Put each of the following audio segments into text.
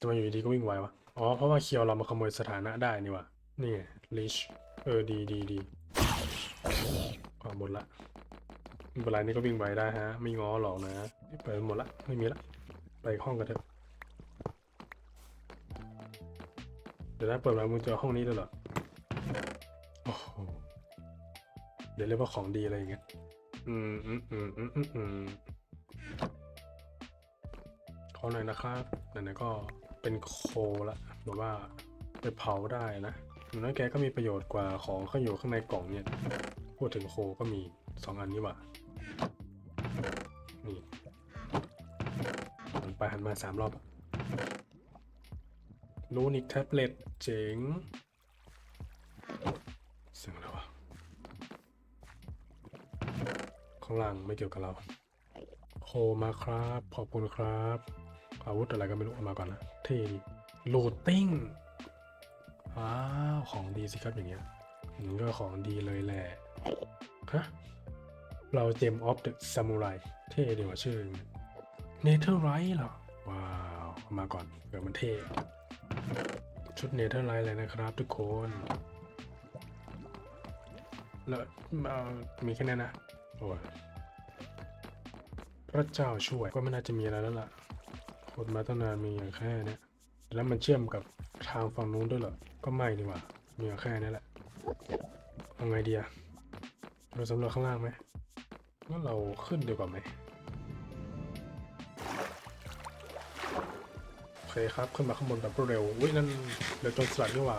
ทำไมอยู่ดีก็วิ่งไววะ อ๋อ เพราะว่าเคียวเรามาขโมยสถานะได้นี่วะนี่ลิชเออดีดีดีอ๋อหมดละไม่เป็นไรนี่ก็วิ่งไวได้ฮะ ไม่ง้อหรอกนะเปิดหมดละ ไม่มีละ ไปห้องกันเถอะ เดี๋ยวนะเปิดมามึงเจอห้องนี้ด้วยเหรอโอ้โหเดี๋ยวเรียกว่าของดีอะไรอย่างเงี้ย อืมอืมอืมอืมอืมอืมขอหน่อยนะครับไหนๆก็ เป็นโคละแบบว่าไปเผาได้นะอย่างน้อยแกก็มีประโยชน์กว่าของข้างอยู่ข้างในกล่องเนี่ย พูดถึงโคก็มีสองอันนี้ว่ะนี่หันไปหันมาสามรอบลูนิกแท็บเล็ตเจ๋งเสียงอะไรวะข้างล่างไม่เกี่ยวกับเรา โคมาครับ ขอบคุณครับ อาวุธอะไรก็ไม่รู้เอามาก่อนนะ ท่ดีโลดติ้งว้าวของดีสิครับอย่างเงี้ยมันก็ของดีเลยแหละฮะเราเจมออฟเดอะซามูไรเท่ดีกว่าชื่อเนเธอร์ไรท์เหรอ ว้าว มาก่อนเกิดมันเท่ ชุดเนเธอร์ไรท์เลยนะครับทุกคนแล้วเออมีแค่นี้นะ โอ้ยพระเจ้าช่วยก็ไม่น่าจะมีอะไรแล้วล่ะ คนมาตั้งนานมีอย่างแค่เนี้ยแล้วมันเชื่อมกับทางฝั่งนู้นด้วยเหรอ ก็ไม่ดีกว่า มีอย่างแค่นี้แหละเอาไงดีอะเราสำรวจข้างล่างไหมงั้นเราขึ้นดีกว่าไหมโอเคครับ ขึ้นมาข้างบนแบบรวดเร็วอุ้ยนั่นเรือจรสลัดนี่หว่า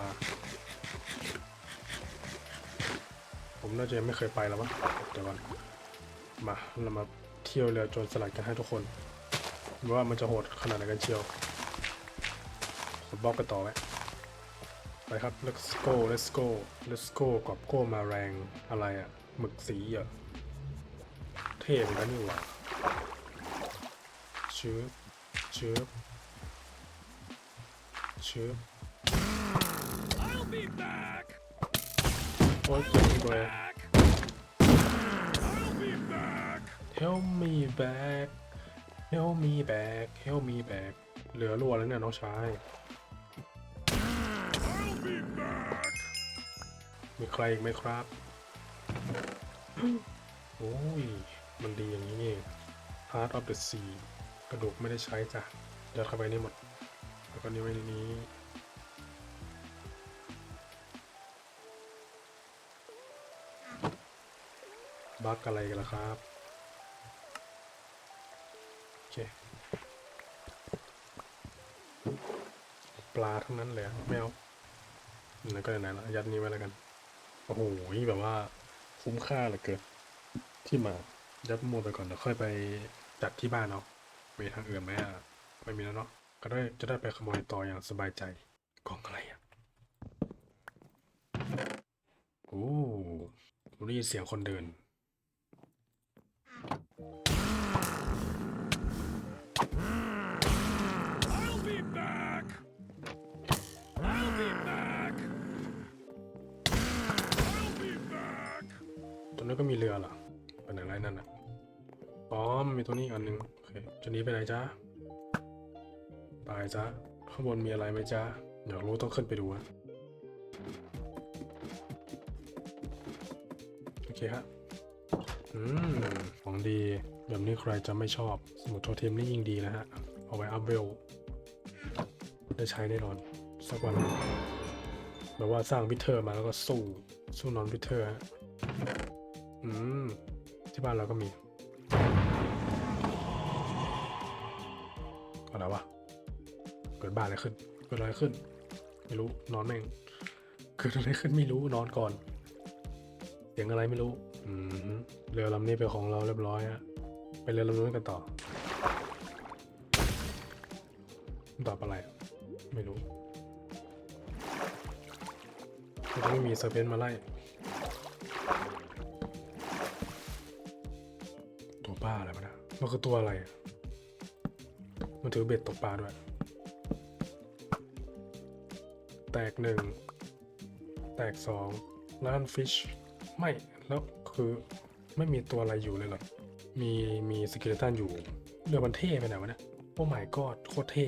ผมน่าจะยังไม่เคยไปแล้ววะเดี๋ยวก่อนมาเรามาเที่ยวเรือจรสลัดกันให้ทุกคน ว่ามันจะโหดขนาดไหนกันเชียวกดบล็อกกันต่อไว้ไปครับ let's go let's go let's go กอบโก้มาแรงอะไรอะ่ะหมึกสีอะเท่เหมือนกันนี่หว่าชืบชืบชืบ I'll be back. โอ้ยเจ็บจังเลย Back. I'll be back. Help me back Help me back เหลือรัวแล้วเนี่ยน้องชาย มีใครอีกไหมครับ โอ้ย มันดีอย่างนี้นี่ Heart of the Sea กระดูกไม่ได้ใช้จ้ะยัดเข้าไปนี่หมด แล้วก็นี่ไว้ในนี้บักอะไรกันล่ะครับ เคปลาทั้งนั้นเลยอะไม่เอาไหนก็ไหนล้วยัดนี้ไว้แล้วกัน โอ้โหแบบว่าคุ้มค่าเหลือเกินที่มายัดมัวไปก่อนเดี๋ยวค่อยไปจัดที่บ้านเอามีทางอื่นไหมอะไม่มีแล้วเนาะก็ได้จะได้ไปขโมยต่ออย่างสบายใจกล่องอะไรอะโอ้ผมได้ยินเสียงคนเดิน ตรงนั้นก็มีเรือเหรอไปไหนไรนั่นอะอ๋อมมีตัวนี้อีกอันหนึ่งโอเคจะหนี้ไปไหนจ๊ะไปจ๊ะข้างบนมีอะไรไหมจ๊ะอยากรู้ต้องขึ้นไปดูอะโอเคฮะอืมของดีแบบนี้ใครจะไม่ชอบ สมุดโทเทมนี่ยิ่งดีนะฮะ เอาไว้อัพเวลได้ใช้แน่นอน สักวันแบบว่าสร้างวิเทอร์มาแล้วก็สู้ สู้นอนวิเทอร์ฮะ อืม ที่บ้านเราก็มีอะไรวะเกิดบ้านอะไรขึ้น เกิดอะไรขึ้น ไม่รู้นอนแม่ง เกิดอะไรขึ้นไม่รู้นอนก่อน เสียงอะไรไม่รู้ อืมเรือลำนี้เป็นของเราเรียบร้อยฮะไปเรือลำนู้นกันต่อตอบอะไร ไม่รู้มันจะไม่มีเซอร์เพนมาไล่ มันคือตัวอะไรอะมันถือเบ็ดตกปลาด้วย แตกหนึ่ง แตกสองล้านฟิช ไม่ แล้วคือไม่มีตัวอะไรอยู่เลยหรอ มีมีสกิลตันอยู่เรือมันเท่ไปไหนวะเนี่ยโอ้ my god โคตรเท่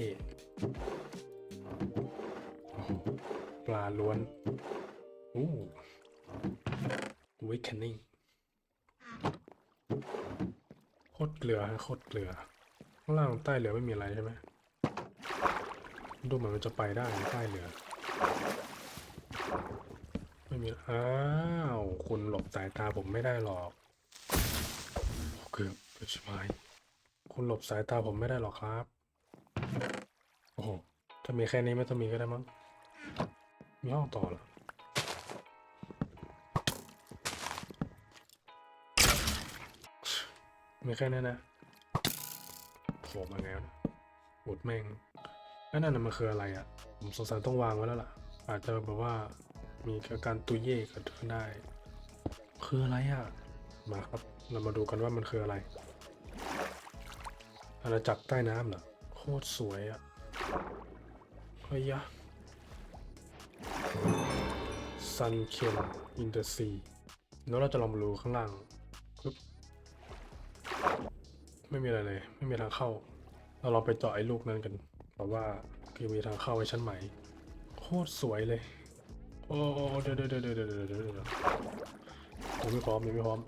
ปลาล้วน อู้วิคเคนนิ่งโคตรเกลือฮะโคตรเกลือข้างล่างใต้เรือไม่มีอะไรใช่ไหมดูเหมือนมันจะไปได้ใต้เรือ ไม่มีอ้าวคุณหลบสายตาผมไม่ได้หรอกเกือบเกือบชิบหายคุณหลบสายตาผมไม่ได้หรอกครับโอ้โหถ้ามีแค่นี้ไม่ต้องมีก็ได้มั้งมีห้องต่อเหรอ มีแค่นี้นะโผล่มาไงวะเนี่ยอุดแม่งไอ้นั่นน่ะมันคืออะไรอะ ผมสงสัยต้องวางไว้แล้วล่ะ อาจจะแบบว่ามีอาการตุยเย่เกิดขึ้นได้ คืออะไรอะ มาครับ เรามาดูกันว่ามันคืออะไร อาณาจักรใต้น้ำเหรอ โคตรสวยอะ เฮ้ยยะ Sun Ken in the Sea แล้วเราจะลองมาดูข้างล่างปึ๊บ ไม่มีอะไรเลย ไม่มีทางเข้า เราลองไปเจาะไอ้ลูกนั้นกันเพราะว่าคือมีทางเข้าไว้ชั้นใหม่ โคตรสวยเลยโอ้โอ้โอ้เดี๋ยวเดี๋ยวเดี๋ยวเดี๋ยวเดี๋ยวเดี๋ยวยังไม่พร้อมยังไม่พร้อม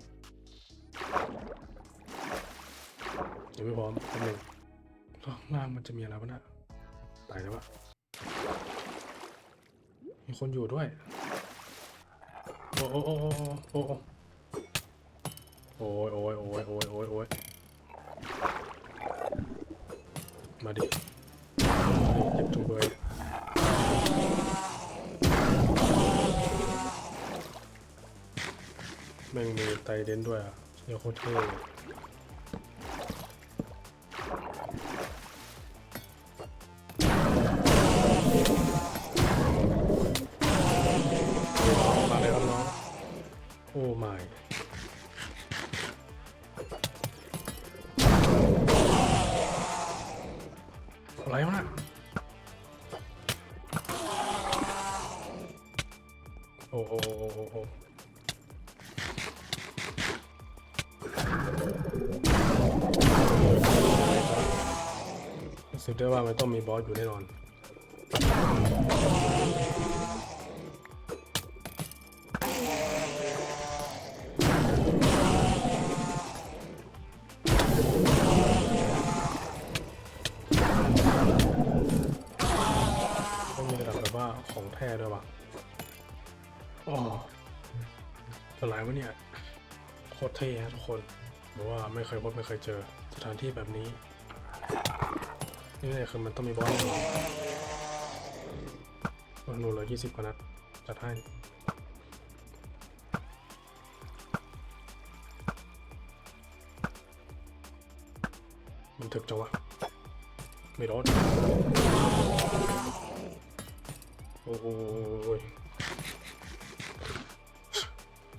ยังไม่พร้อมแป๊บนึงข้างล่างมันจะมีอะไรวะน่ะตายแล้ววะมีคนอยู่ด้วย โอ้โอ้โอ้โอ้โอ้โอ้โอ้ยโอ้ยโอ้ยโอ้ยโอ้ยโอ้ย มาดิมาดิเจ็บจุงเบยแม่งมีไตเด่นด้วยอะเชี่ยวโคตรเท่มาเลยครับน้อง โอ้ไม่ ดได้ว่ามันต้องมีบอสอยู่แน่นอน ต้องมีระดับแบบว่าของแท้ด้วยว่ะโอ้อะไรวะเนี่ย โคตรเท่ฮะทุกคนบอกว่าไม่เคยพบไม่เคยเจอสถานที่แบบนี้ นี่เลยคือมันต้องมีบอสแน่นอนวันนูนเลยยี่สิบกว่านัดจัดให้มันถึกจังวะ ไม่รอดโอ้ย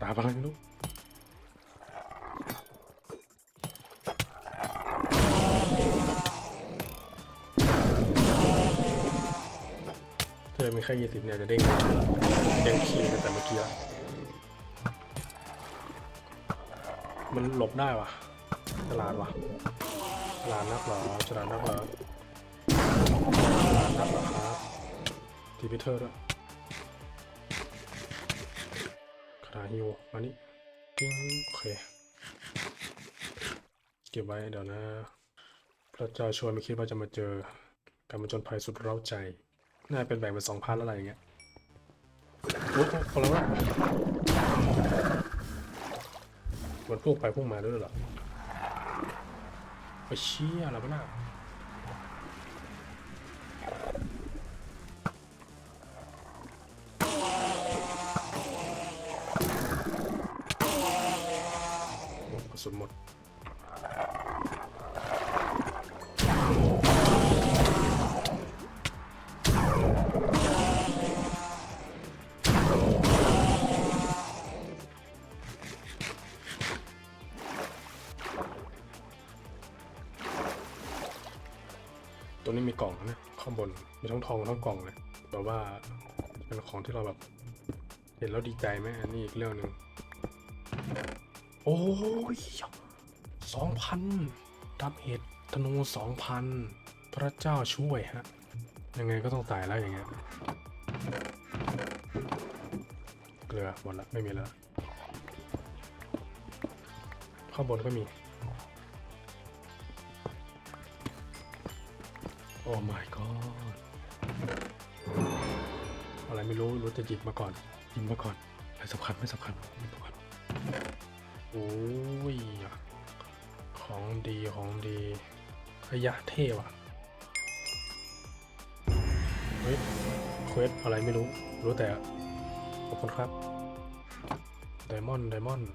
ตาอะไรไม่รู้ ถ้ามีแค่ยี่สิบเนี่ยจะเด้งเด้งคีแต่เมื่อกี้ละมันหลบได้วะฉลาดวะฉลาดนักเหรอฉลาดนักเหรอฉลาดนักเหรอครับทีพิเทอร์ด้วยคาถาฮิวมานี่ปิ้งโอเค เก็บไว้เดี๋ยวนะ พระเจ้าช่วยไม่คิดว่าจะมาเจอ การมาจนภัยสุดเร้าใจ น่าเป็นแบ่งเป็นสองพาร์ทแล้วอะไรอย่างเงี้ยโอ้โหพอแล้ววะมันพุ่งไปพุ่งมาด้วยเหรอไปเชี่ยอะไรวะน่ ทั้งทองทั้งกล่องเลยแบบว่าเป็นของที่เราแบบ เห็นแล้วดีใจไหมอันนี้อีกเรื่องหนึ่งโอ้ยสองพันดับเหตุธนูสองพันพระเจ้าช่วยฮะ ยังไงก็ต้องตายแล้วอย่างเงี้ยเรือหมดละไม่มีแล้วข้างบนก็มี โอ้ my god ไรไม่รู้รู้จะหยิบมาก่อนหยิบมาก่อนไม่สำคัญไม่สำคัญหยิบมาก่อนโอ้ยของดีของดีขยะเท่ว่ะเฮ้ยเควสอะไรไม่รู้ รู้แต่ขอบคุณครับไดมอนด์ไดมอนด์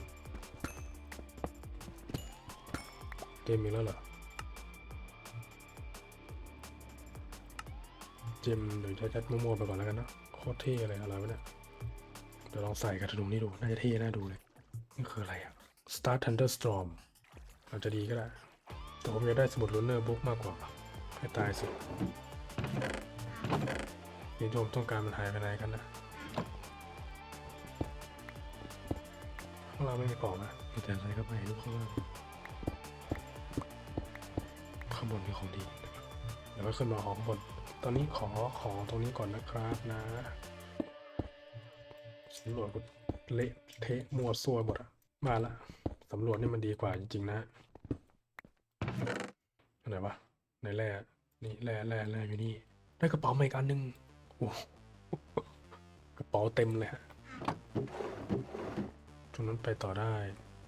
เกมมีแล้วเหรอเจมเดี๋ยวจะจัดมั่วๆไปก่อนแล้วกันนะ โคตรเท่เลยอะไรวะเนี่ย เดี๋ยวลองใส่กระดุมนี่ดู น่าจะเท่น่าดูเลย นี่คืออะไรอะ Star Thunderstorm อาจจะดีก็ได้ แต่ผมอยากได้สมุดลูเนอร์บุ๊กมากกว่า ให้ตายสินี่โยมต้องการมันหายไปไหนกันนะข้างล่างไม่มีกล่องนะมีแต่อะไรก็ไปลูกข้างล่างข้างบนมีของดีนะครับเดี๋ยวก็ขึ้นมาของบน ตอนนี้ขอของตรงนี้ก่อนนะครับนะสำรวจกูเละเทะมัวซัวหมดอะมาละสำรวจนี่มันดีกว่าจริงๆนะไหนวะในแร่นี่แร่แร่แร่อยู่นี่ ได้กระเป๋ามาอีกอันหนึ่งโอ้โหกระเป๋าเต็มเลยฮะตรงนั้นไปต่อได้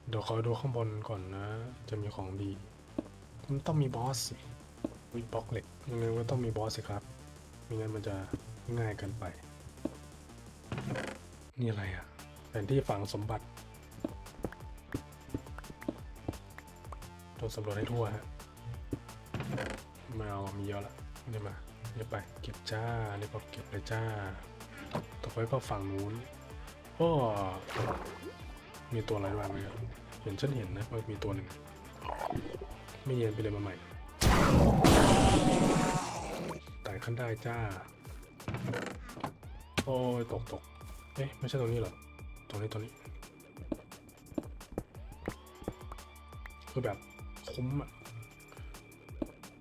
เดี๋ยวขอดูข้างบนก่อนนะ จะมีของดี มันต้องมีบอสสิ วิบล็อกเหล็กยังไงก็ต้องมีบอสสิครับไม่งั้นมันจะง่ายเกินไป นี่อะไรอะแผนที่ฝังสมบัติต้องสำรวจให้ทั่วฮะไม่เอามีเยอะละนี่มาเดี๋ยวไป เก็บจ้านี่ก็เก็บเลยจ้า ต่อไปก็ฝั่งนู้นโอ้มีตัวอะไรบ้างไหมเห็นฉันเห็นนะว่ามีตัวหนึ่งไม่เย็นไปเลยมาใหม่ ไต่ขั้นได้จ้า โอ้ยตกตกเอ๊ะไม่ใช่ตรงนี้หรอตรงนี้ตรงนี้คือแบบคุ้มอะ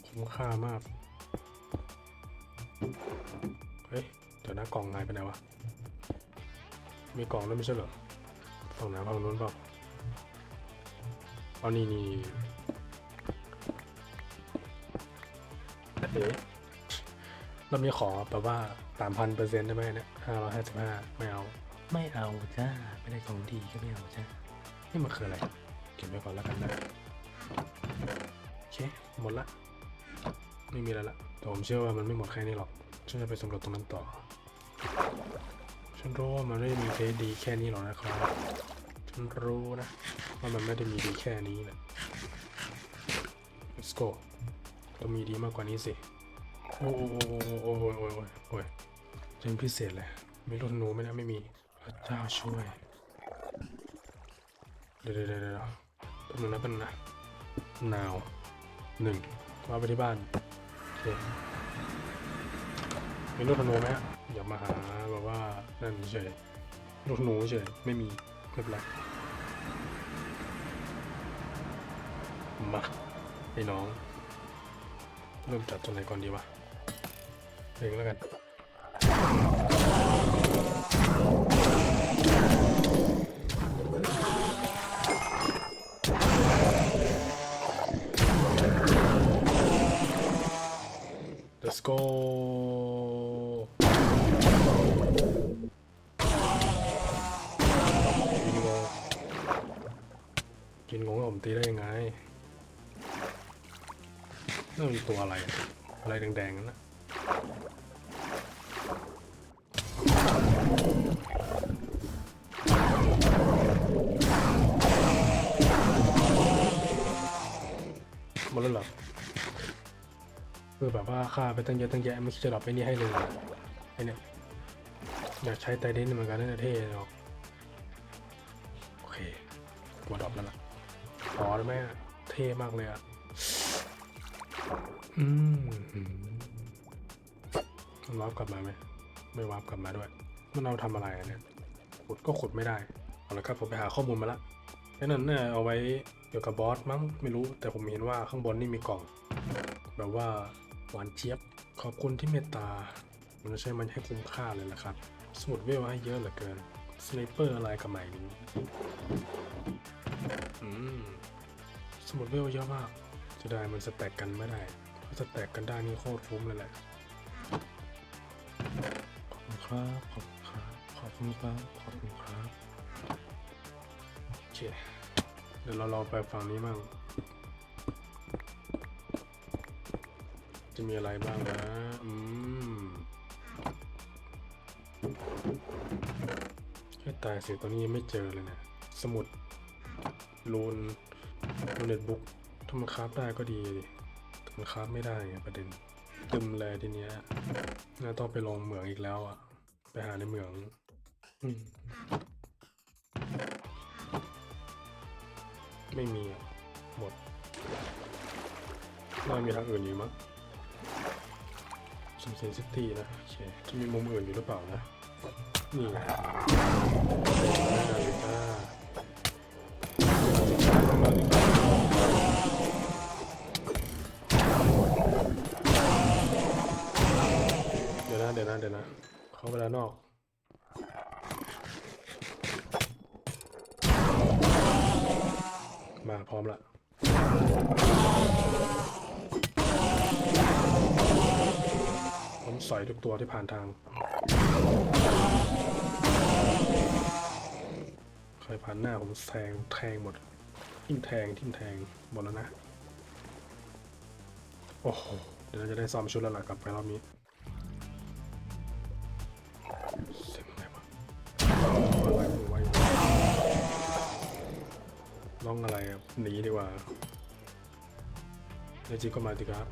คุ้มค่ามาก เฮ้ยเดี๋ยวนะกล่องหายไปไหนวะ มีกล่องด้วยไม่ใช่เหรอฝั่งไหนฝั่งนู้นเปล่าเอานี่นี่ เอ๊ะเรามีขอแบบว่าสามพันเปอร์เซ็นต์ได้ไหมเนี่ยห้าร้อยห้าสิบห้าไม่เอา ไม่เอาจ้า ไม่ได้ของดีก็ไม่เอาจ้า นี่มันคืออะไร เก็บไว้ก่อนแล้วกันนะ โอเค หมดละ ไม่มีแล้วละ แต่ผมเชื่อว่ามันไม่หมดแค่นี้หรอก ฉันจะไปสำรวจตรงนั้นต่อ ฉันรู้ว่ามันไม่ได้มีเพจดีแค่นี้หรอกนะครับ ฉันรู้นะว่ามันไม่ได้มีดีแค่นี้นะ let's go ต้องมีดีมากกว่านี้สิ โอ้โหโอ้โหโอ้โหโอ้ยจนพิเศษเลย ไม่รุ่นหนูไม่นะไม่มี พระเจ้าช่วย เดี๋ยวเดี๋ยวเดี๋ยวเป็นหนึ่งนะเป็นนะนาวหนึ่งมาไปที่บ้านโอเคมีลูกธนูไหมฮะอย่ามาหาแบบว่านั่นเฉยลูกธนูเฉยไม่มีไม่เป็นไรมาไอ้น้อง เริ่มจัดตัวไหนก่อนดีวะเพลงแล้วกัน Let's go กินงงกินงงแล้วผมตีได้ยังไง นั่นมันตัวอะไร อะไรแดงๆนั่นนะหมดแล้วหรอคือแบบว่าค่าไปตั้งเยอะตั้งแยะไม่คิดจะดรอปไอ้นี่ให้เลยไอ้เนี่ยอยากใช้ไตเดนเหมือนกันน่าจะเท่หรอกโอเคกลัวดรอปแล้วล่ะขอได้ไหมอะเท่มากเลยอะ อืมมันวาร์ปกลับมาไหม ไม่วาร์ปกลับมาด้วย มันเอาทำอะไรอะเนี่ยขุดก็ขุดไม่ได้ เอาละครับผมไปหาข้อมูลมาละไอ้นั่นเนี่ยเอาไว้เกี่ยวกับบอสมั้งไม่รู้ แต่ผมเห็นว่าข้างบนนี่มีกล่อง แบบว่าหวานเจี๊ยบ ขอบคุณที่เมตตา มันจะใช้มันให้คุ้มค่าเลยละครับ สมุดเวลให้เยอะเหลือเกิน สไนเปอร์อะไรกับใหม่นี้อืมสมุดเวลเยอะมากจะได้มันสแต็กกันไม่ได้ ถ้าสแตกกันได้นี่โคตรคุ้มเลยแหละ ขอบคุณครับ ขอบคุณครับ ขอบคุณครับ ขอบคุณครับ โอเค เดี๋ยวเราลองไปฝั่งนี้มั่ง จะมีอะไรบ้างนะ อืมแค่ตายสิตัวนี้ยังไม่เจอเลยนะ สมุด ลูนลูนเน็ตบุ๊กถ้ามันคราฟได้ก็ดีดิ มันคราฟไม่ได้ไงประเด็นตึมเลยทีเนี้ยน่าต้องไปลงเหมืองอีกแล้วอะ ไปหาในเหมืองอมไม่มีอะหมดน่ามีทางอื่นอยู่มั้งสมเซนซิตี้นะโอเคจะมีมุมอื่นอยู่หรือเปล่านะนี่ไงนาฬิกา เดี๋ยวนะเดี๋ยวนะ เขาเวลานอกมาพร้อมละผมสอยทุกตัวที่ผ่านทาง ใครผ่านหน้าผมแทงแทงหมด ทิ่มแทงทิ่มแทงหมดแล้วนะ โอ้โห เดี๋ยวเราจะได้ซ่อมชุดแล้วล่ะกลับไปรอบนี้ น้องอะไรหนีดีกว่าในจริงก็มาดีครับ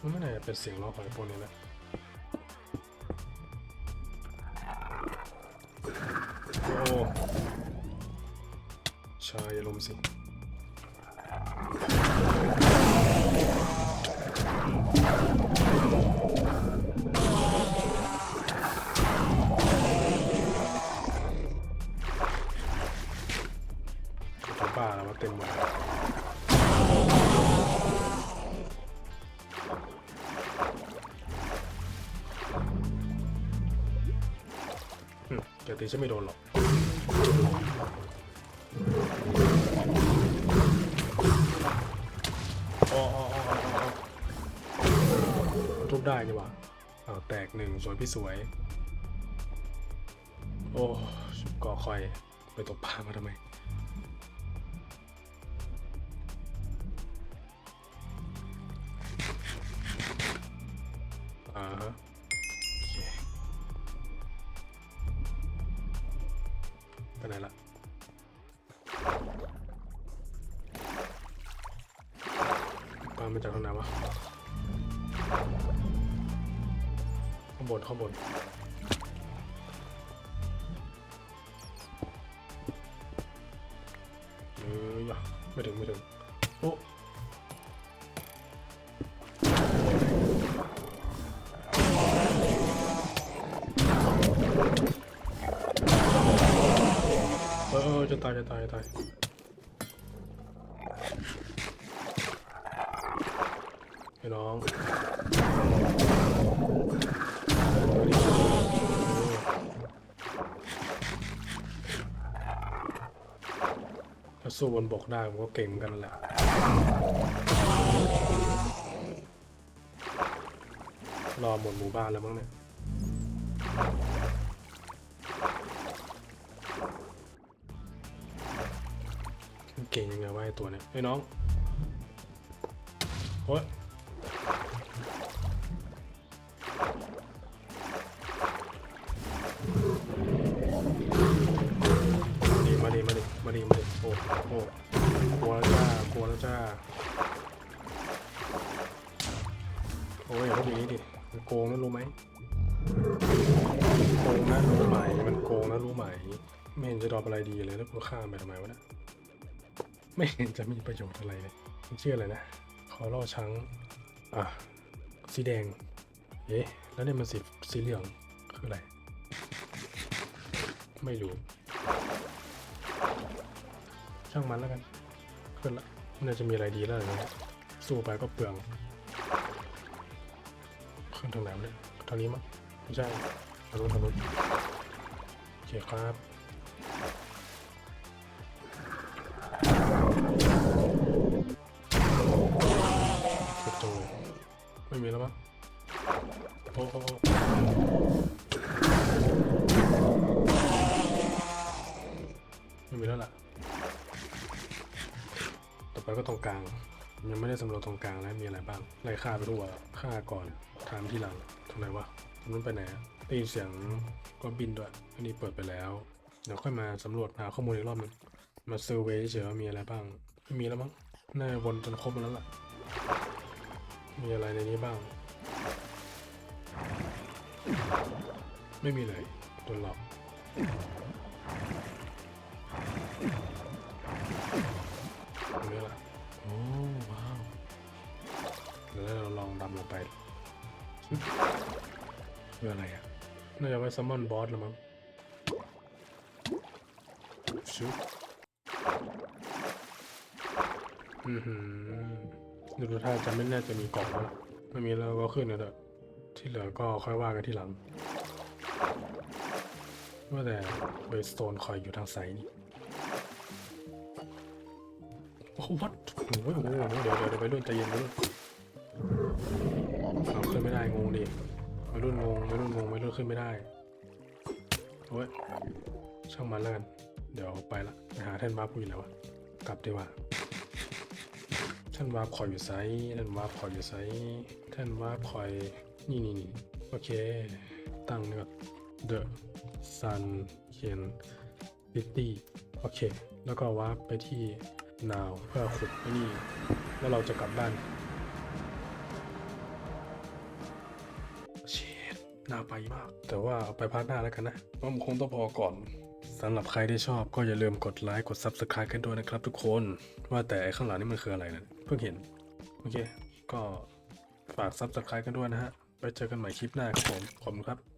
มันไม่น่าจะเป็นเสียงร้องของไอ้พวกนี้นะโอ้ชายอารมสิ อืมแกตีฉันไม่โดนหรอกอ๋ออ๋ออ๋ออ๋ออ๋อทุบได้นี่หว่าเอาแตกหนึ่งสวยพี่สวย โอ้ก่อคอยไปตกปลามาทำไม จากทางไหนวะข้างบนข้างบนเออยะไม่ถึงไม่ถึง สู้บนบกได้ผมก็เก่งเหมือนกันแหละรอหมดหมู่บ้านแล้วมั้งเนี่ยเก่งยังไงวะไอตัวเนี่ยไอ้น้องโอ้ย โกงนะรู้ไหมมันโกงนะรู้ไหม ไม่เห็นจะดรอปอะไรดีเลยแล้วกูข้าไปทำไมวะเนะไม่เห็นจะมีประโยชน์อะไรเลยมันชื่ออะไรนะขอล่อช้างอะสีแดงเอ๊ะแล้วเนี่ยมันสีสีเหลืองคืออะไร ไม่รู้ ช่างมันแล้วกันขึ้นละมันน่าจะมีอะไรดีแล้วนะสู้ไปก็เปลืองขึ้นทางไหนเนี่ยทางนี้มั้ง ไม่ใช่ทางนู้นทางนู้นโอเคครับเก็บตรงเลยไม่มีแล้วมั้งโอ้โหไม่มีแล้วล่ะ ต่อไปก็ตรงกลาง ยังไม่ได้สำรวจตรงกลางแล้วมีอะไรบ้างไล่ฆ่าไปทั่วฆ่าก่อนถามที่หลังตรงไหนวะ ตรงนู้นไปไหนอะได้ยินเสียงก็บินด้วย อันนี้เปิดไปแล้ว เดี๋ยวค่อยมาสำรวจหาข้อมูลอีกรอบนึง มาเซอร์เวยเฉยว่ามีอะไรบ้างไม่มีแล้วมั้ง น่าจะวนจนครบแล้วล่ะ มีอะไรในนี้บ้าง ไม่มีเลยโดนหลอกตรงนี้ล่ะโอ้ว้าวเดี๋ยวเราลองดำลงไป คืออะไรอะ น่าจะไว้ซัมมอนบอสละมั้งชุบอือหือดูท่าจะไม่น่าจะมีกล่องแล้วล่ะไม่มีแล้วก็ขึ้นนะเด้อที่เหลือก็ค่อยว่ากันที่หลังว่าแต่เบสโตนคอยอยู่ทางไซด์นี่โอ้วัดโอ้โหโอ้โหเดี๋ยวเดี๋ยวเดี๋ยวไปรุ่นใจเย็นไปรุ่นเอาขึ้นไม่ได้งงดิ ไปรุ่นงงไปรุ่นงงไปรุ่นขึ้นไม่ได้โอ้ยช่างมันแล้วกันเดี๋ยวไปละไปหาท่านวาร์ปกูอยู่แล้ววะกลับดีกว่าท่านวาร์ปคอยอยู่ไซท่านวาร์ปคอยอยู่ไซท่านวาร์ปคอยนี่นี่นี่โอเค ตั้งนี่ก่อน The Sun เขียน City โอเค แล้วก็วาร์ปไปที่นาวเพื่อขุดไอ้นี่ แล้วเราจะกลับบ้าน น่าไปมาก แต่ว่าเอาไปพาร์ทหน้าแล้วกันนะว่ามันคงต้องพอก่อนสำหรับใครที่ชอบก็อย่าลืมกดไลค์กด Subscribe กันด้วยนะครับทุกคน ว่าแต่ข้างหลังนี่มันคืออะไรนะเพิ่งเห็น โอเค ก็ฝาก Subscribe กันด้วยนะฮะไปเจอกันใหม่คลิปหน้าครับผม ขอบคุณครับ